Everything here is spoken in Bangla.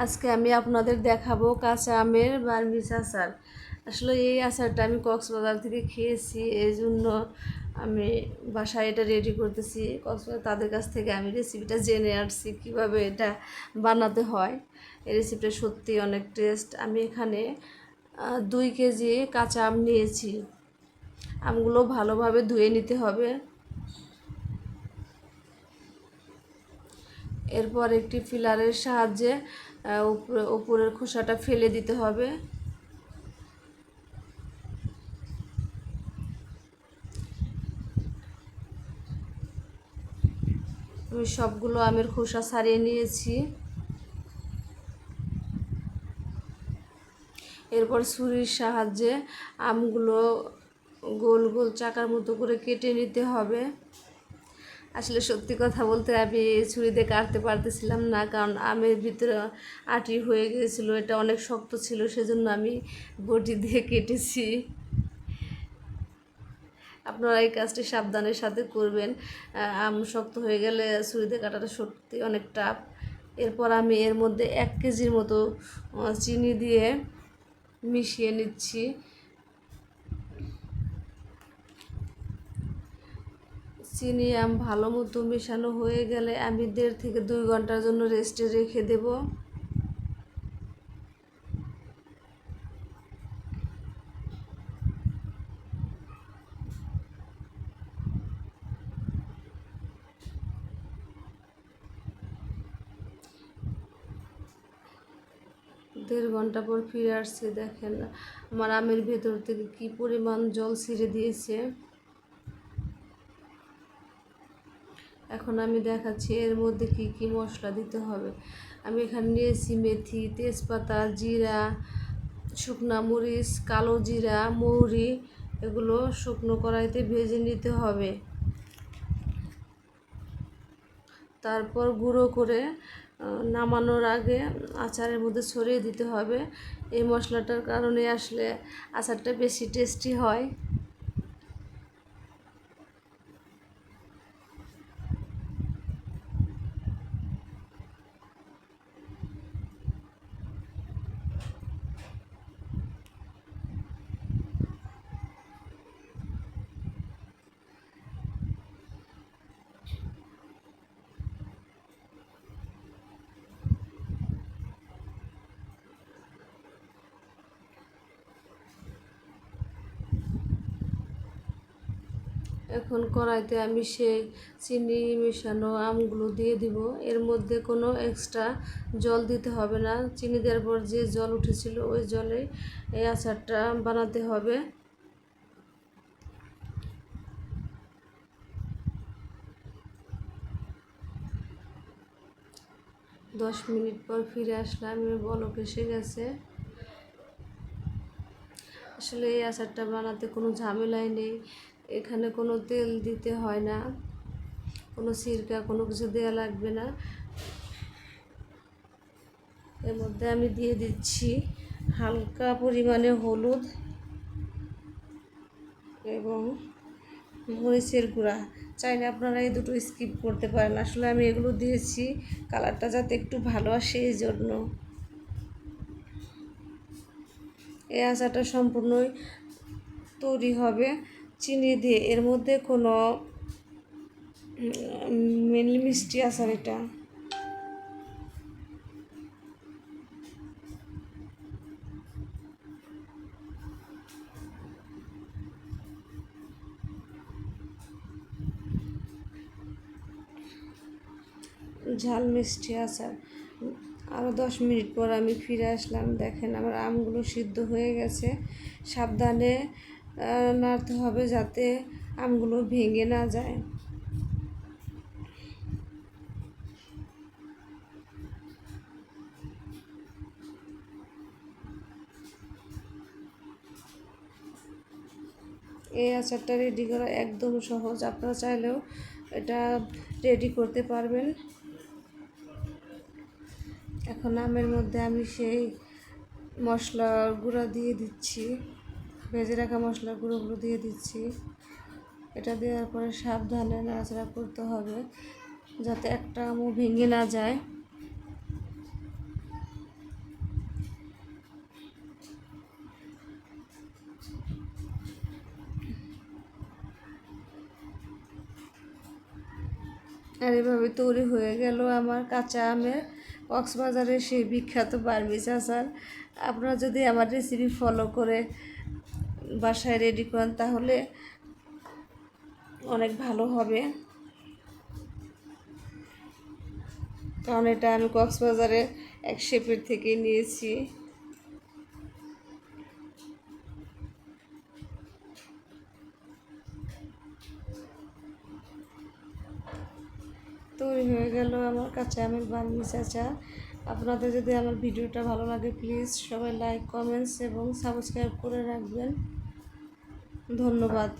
আজকে আমি আপনাদের দেখাবো কাঁচা আমের বার্মিস আচার। আসলে এই আচারটা আমি কক্সবাজার থেকে খেয়েছি এই জন্য আমি বাসায় এটা রেডি করতেছি। কক্সবাজার তাদের কাছ থেকে আমি রেসিপিটা জেনে আসছি কীভাবে এটা বানাতে হয়। এই রেসিপিটা সত্যি অনেক টেস্ট আমি এখানে দুই কেজি কাঁচা আম নিয়েছি। আমগুলো ভালোভাবে ধুয়ে নিতে হবে। এরপর একটি ফিলারের সাহায্যে উপরে, উপরের খোসাটা ফেলে দিতে হবে। আমি সবগুলো আমের খোসা ছাড়িয়ে নিয়েছি। এরপর ছুরির সাহায্যে আমগুলো গোল গোল চাকার মতো করে কেটে নিতে হবে। আসলে সত্যি কথা বলতে আমি ছুরি দিয়ে কাটতে পারতেছিলাম না, কারণ আমের ভিতরে আটি হয়ে গিয়েছিল, এটা অনেক শক্ত ছিল, সেজন্য আমি বটি দিয়ে কেটেছি। আপনারা এই কাজটি সাবধানের সাথে করবেন। আম শক্ত হয়ে গেলে ছুরি দিয়ে কাটাটা সত্যি অনেক টাফ। এরপর আমি এর মধ্যে এক কেজির মতো চিনি দিয়ে মিশিয়ে নিচ্ছি। চিনি আম ভালো মতো মেশানো হয়ে গেলে আমি দেড় থেকে দুই ঘণ্টার জন্য রেস্টে রেখে দেব। দেড় ঘণ্টা পর ফিরে আসছে, দেখেন আমার আমের ভেতর থেকে কি পরিমাণ জল ছিঁড়ে দিয়েছে। এখন আমি দেখাচ্ছি এর মধ্যে কি কি মশলা দিতে হবে। আমি এখানে নিয়েছি মেথি, তেজপাতা, জিরা, শুকনা মরিচ, কালো জিরা, মৌরি, এগুলো শুকনো কড়াইতে ভেজে নিতে হবে। তারপর গুঁড়ো করে নামানোর আগে আচারের মধ্যে ছড়িয়ে দিতে হবে। এই মশলাটার কারণে আসলে আচারটা বেশি টেস্টি হয়। এখন কড়াইতে আমি সেই চিনি মেশানো আমগুলো দিয়ে দিব। এর মধ্যে কোনো এক্সট্রা জল দিতে হবে না। চিনি দেওয়ার পর যে জল উঠেছিল, ওই জলে এই আচারটা বানাতে হবে। দশ মিনিট পর ফিরে আসলাম বলক এসে গেছে। আসলে এই আচারটা বানাতে কোনো ঝামেলাই নেই। এখানে কোনো তেল দিতে হয় না, কোনো সিরকা, কোনো কিছু দেওয়া লাগবে না। এর মধ্যে আমি দিয়ে দিচ্ছি হালকা পরিমাণে হলুদ এবং মরিচের গুঁড়া। চাইলে আপনারা এই দুটো স্কিপ করতে পারেন। আসলে আমি এগুলো দিয়েছি, কালারটা যাতে একটু ভালো আসে এই জন্য। এই আচারটা সম্পূর্ণই তৈরি হবে। চিনি দিয়ে এর মধ্যে কোনো মেনলি মিষ্টি আচার এটা। ঝাল মিষ্টি আচার। আরও দশ মিনিট পর আমি ফিরে আসলাম। দেখেন আমার আমগুলো সিদ্ধ হয়ে গেছে। সাবধানে নাড়তে হবে যাতে আমগুলো ভেঙে না যায়। এই আচারটা রেডি করা একদম সহজ। আপনারা চাইলেও এটা রেডি করতে পারবেন। এখন আমের মধ্যে আমি সেই মশলা গুঁড়া দিয়ে দিচ্ছি। ভেজে রাখা মশলা গুঁড়োগুলো দিয়ে দিচ্ছি। এটা দেওয়ার পরে সাবধানে নাড়াচাড়া করতে হবে যাতে একটা আমও ভেঙে না যায়। আর এভাবে তৈরি হয়ে গেল আমার কাঁচা আমের কক্সবাজারের সেই বিখ্যাত বার্মিজ আচার। আপনারা যদি আমার রেসিপি ফলো করে বাসায় রেডি করেন, তাহলে অনেক ভালো হবে। কারণ এটা আমি কক্সবাজারে এক শেপের থেকে নিয়েছি। তৈরি হয়ে গেল আমার কাছে আমি বার্মি চাচা। আপনাদের যদি আমার ভিডিওটা ভালো লাগে প্লিজ সবাই লাইক কমেন্টস এবং সাবস্ক্রাইব করে রাখবেন। ধন্যবাদ।